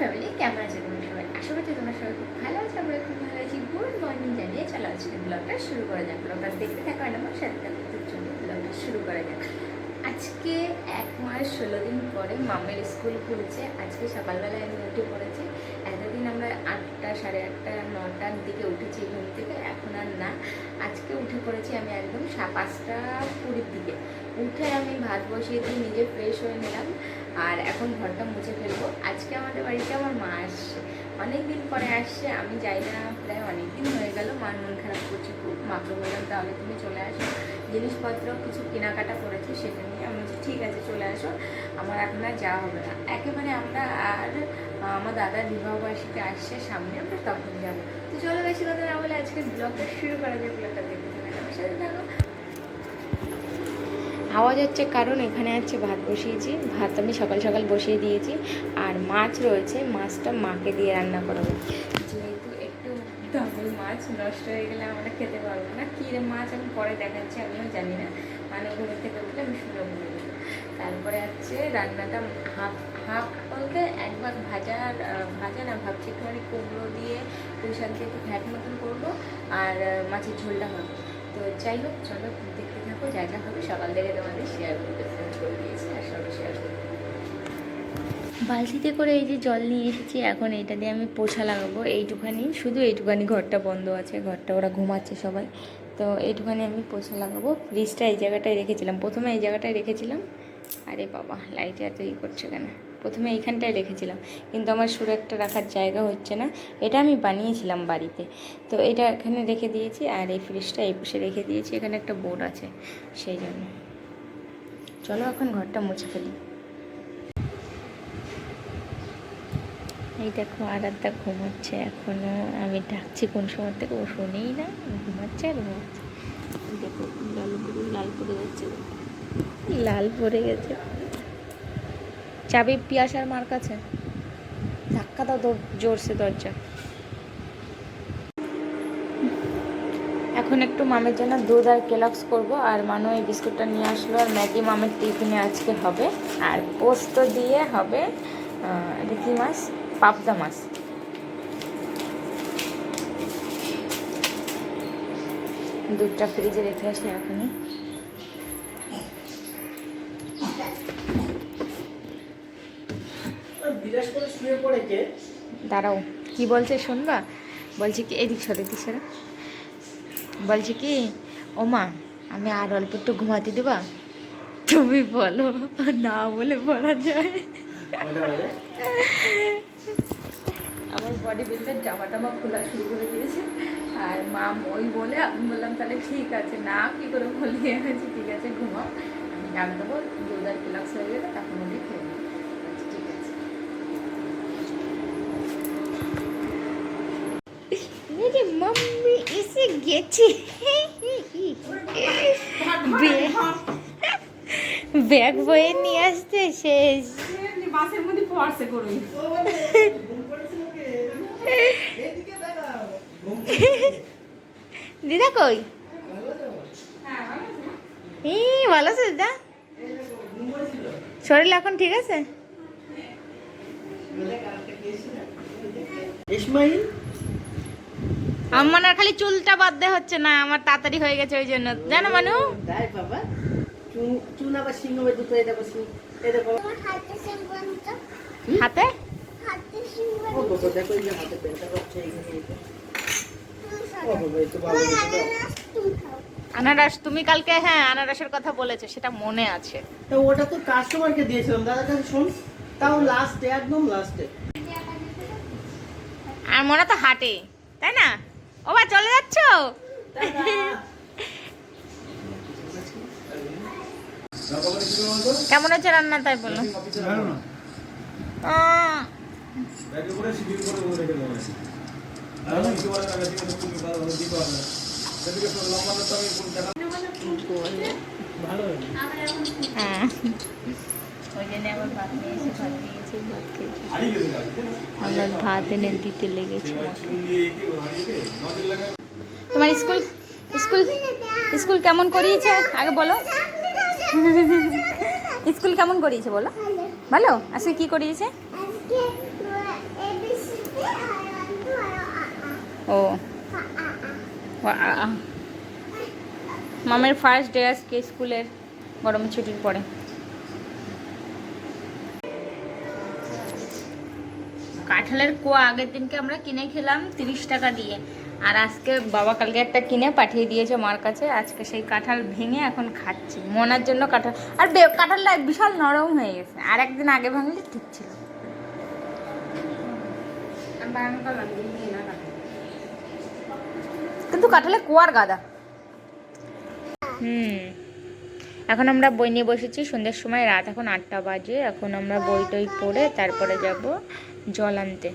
Family কেমন আছে তোমরা সবাই? আশা করছি তোমরা সবাই খুব ভালো আছো, আমরা খুব ভালো আছি। গুড মর্নিং জানিয়ে চলো আজকে ব্লগটা শুরু করা যাক। ব্লগটা দেখতে থাকা না আমার সাথে থাকতে জন্য ব্লগটা শুরু করা যাক। আজকে এক মাস ষোলো দিন পরে মামের স্কুল খুলছে। আজকে সকালবেলায় আমি উঠে পড়েছি। এতদিন আমরা আটটা সাড়ে আটটা, নটার দিকে উঠেছি ঘুম থেকে, এখন আর না। আজকে উঠে পড়েছি আমি একদম পাঁচটা কুড়ির দিকে। উঠে আমি ভাত বসিয়ে দিয়ে নিজে ফ্রেশ হয়ে নিলাম। আর এখন ঘরটা মুছে ফেলব। আজকে আমাদের বাড়িতে আমার মা আসছে। অনেক দিন পরে আসছে, আমি যাই না, প্রায় অনেক দিন হয়ে গেল। মার মন খারাপ করছে খুব মাকে বললাম, তাহলে তুমি চলে আসো। জিনিসপত্র, কিছু কেনাকাটা করেছি, সেটা নিয়ে আমি বলছি, ঠিক আছে, চলে আসো। আমার এখন আর যাওয়া হবে না। একেবারে আমরা আর আমার দাদার বিবাহবার্ষিকী আসছে সামনে, আমরা তখন যাব। তো চলো বেশি কথা না বলে আজকে ব্লগটা শুরু করা যায় ব্লগটা দেখতে আমার সাথে থাকো। আওয়াজ হচ্ছে কারণ এখানে আছে ভাত বসিয়েছি। ভাত আমি সকাল সকাল বসিয়ে দিয়েছি। আর মাছ রয়েছে মাছটা মাকে দিয়ে রান্না করাবো। যেহেতু একটু ডাবল মাছ নষ্ট হয়ে গেলে আমরা খেতে পারব না। কী মাছ আমি পরে দেখাচ্ছি আমিও জানি না। মানে ঘুমের থেকে উঠলে আমি শুনে দেবো তারপরে হচ্ছে রান্নাটা হাফ হাফ বলতে একবার ভাজা আর, ভাজা না ভাবছি একটুখানি কুমড়ো দিয়ে পুঁই দিয়ে একটু ঘ্যাট মতন করব। আর মাছের ঝোলটা হবে। তো যাই হোক চলো দেখতে থাকো, যা যা হবে সকাল থেকে তোমাদের শেয়ার করতে করে দিয়েছি, আর সব শেয়ার বালতিতে করে এই যে জল নিয়ে এসেছি, এখন এটা দিয়ে আমি পোছা লাগাবো। এইটুখানি, শুধু এইটুখানি ঘরটা বন্ধ আছে, ঘরটা ওরা ঘুমাচ্ছে সবাই। তো এইটুখানি আমি পোছা লাগাবো। ফ্রিজটা এই জায়গাটায় রেখেছিলাম, প্রথমে এই জায়গাটায় রেখেছিলাম। আরে বাবা লাইটে এত ই করছে কেন? প্রথমে এইখানটায় রেখেছিলাম। কিন্তু আমার সুর একটা রাখার জায়গা হচ্ছে না। এটা আমি বানিয়েছিলাম বাড়িতে। তো এটা এখানে রেখে দিয়েছি আর এই ফ্রিজটা এই পাশে রেখে দিয়েছি। এখানে একটা বোর্ড আছে, সেই জন্য। চলো এখন ঘরটা মুছে ফেলি। এই দেখো, আরাধ্যা ঘুমাচ্ছে এখনও। আমি ডাকছি কোন সময় থেকে? ও শোনেই না। ঘুমাচ্ছে আর ঘুমাচ্ছে। দেখো, লাল লাল পড়ে যাচ্ছে। লাল পড়ে গেছে। চাবি পিয়াসার মার কাছে। ধাক্কা দাও জোরসে দরজা। এখন একটু মামের জন্য দুধ আর কেলক্স করব, আর মানু এই বিস্কুটটা নিয়ে আসলো, আর ম্যাগি মামের টিফিনে আজকে হবে, আর পোস্ত দিয়ে হবে এটা কী মাছ, পাবদা মাছ। দুধটা ফ্রিজে রেখে আসি এখনই বিরাজ করে শুয়ে পড়ে কে দাঁড়াও। কি বলছে শুনবা? বলছি কি এদিক সর এদিক সর বলছি কি ও মা আমি আর অল্প একটু ঘুমাতে দেবা? তুমি বলো না বলে পড়া যায়। আমার বডি বিল্ডার জামা টামা খোলা শুরু করে দিয়েছে। আর মা ওই বলে আমি বললাম তাহলে ঠিক আছে না কি করে বলি? ঠিক আছে ঘুমাও। আমি ডাক দেবো দুধার ক্লাস হয়ে গেলে তখন ওকে খেয়ে নেব বলছি, ঠিক আছে মেরে মাম্মি এসে গেছে। ব্যাগ বয়ে নিয়ে আসতে শেষ। দিদা কই? ভালো আছে দিদা? শরীর এখন ঠিক আছে? ইসমাইল? আমার আর খালি চুলটা বাদ দেওয়া হচ্ছে না আমার তাড়াতাড়ি হয়ে গেছে ওই জন্য। জানো মানু? দাই বাবা চুন চুন আবার সিংহ দুটো হাতে। আনারস তুমি কালকে হ্যাঁ আনারসের কথা বলেছ সেটা মনে আছে। তা ওটা তো কাস্টমারকে দিয়েছিলাম দাদা কাছে শোন তাও লাস্টে একদম লাস্টে আর মনে তো হাটে তাই না? ও বা চলে যাচ্ছ? কেমন হচ্ছে রান্না তাই বলো? ভালো হ্যাঁ। ওই জন্য আবার ভাত নিয়ে এসে ভাত দিয়েছি ভাত খেয়েছি আমার ভাত এনে দিতে লেগেছে। তোমার স্কুল? স্কুল? স্কুল কেমন করিয়েছে? আগে বলো। স্কুল কেমন করিয়েছে বলো। ভালো আজকে কি করিয়েছে? ও। মামের ফার্স্ট ডে আজকে স্কুলের গরম ছুটির পরে। কাঁঠালের কোয়া আগের দিনকে আমরা কিনে খেলাম তিরিশ টাকা দিয়ে। আর আজকে বাবা কালকে একটা কিনে পাঠিয়ে দিয়েছে মার কাছে। আজকে সেই কাঁঠাল ভেঙে এখন খাচ্ছি। মনার জন্য কাঁঠাল আর কাঁঠালটা বিশাল নরম হয়ে গেছে। আর একদিন আগে ভাঙলে ঠিক ছিল। কিন্তু কাঁঠালে কুয়ার গাদা। হুম। এখন আমরা বই নিয়ে বসেছি। সন্ধ্যের সময় রাত এখন আটটা বাজে। এখন আমরা বই টই পড়ে তারপরে যাব। জল আনতে।